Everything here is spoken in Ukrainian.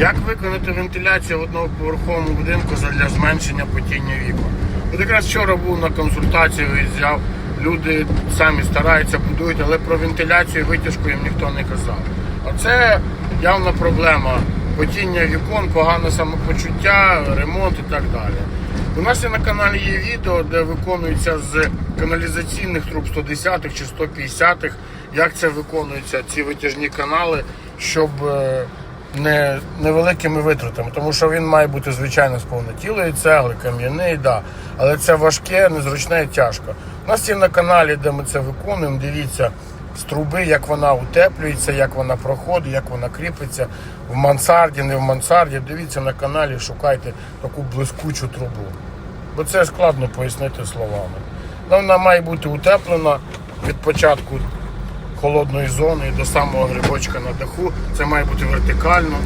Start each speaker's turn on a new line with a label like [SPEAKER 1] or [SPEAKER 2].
[SPEAKER 1] Як виконати вентиляцію в одноповерховому будинку для зменшення потіння вікон? От якраз вчора був на консультації, виїжджав. Люди самі стараються, будують, але про вентиляцію і витяжку їм ніхто не казав. Оце явна проблема. Потіння вікон, погане самопочуття, ремонт і так далі. У нас є на каналі є відео, де виконується з каналізаційних труб 110-х чи 150-х, як це виконується, ці витяжні канали, щоб е, не невеликими витратами, тому що він має бути звичайно з повнотілої цегли, кам'яний, да. але це важке, незручне і тяжко. У нас є на каналі, де ми це виконуємо. Дивіться з труби, як вона утеплюється, як вона проходить, як вона кріпиться в мансарді, не в мансарді. Дивіться на каналі, шукайте таку блискучу трубу. Бо це складно пояснити словами. Ну, Вона має бути утеплена від початку холодної зони до самого грибочка на даху. Це має бути вертикально.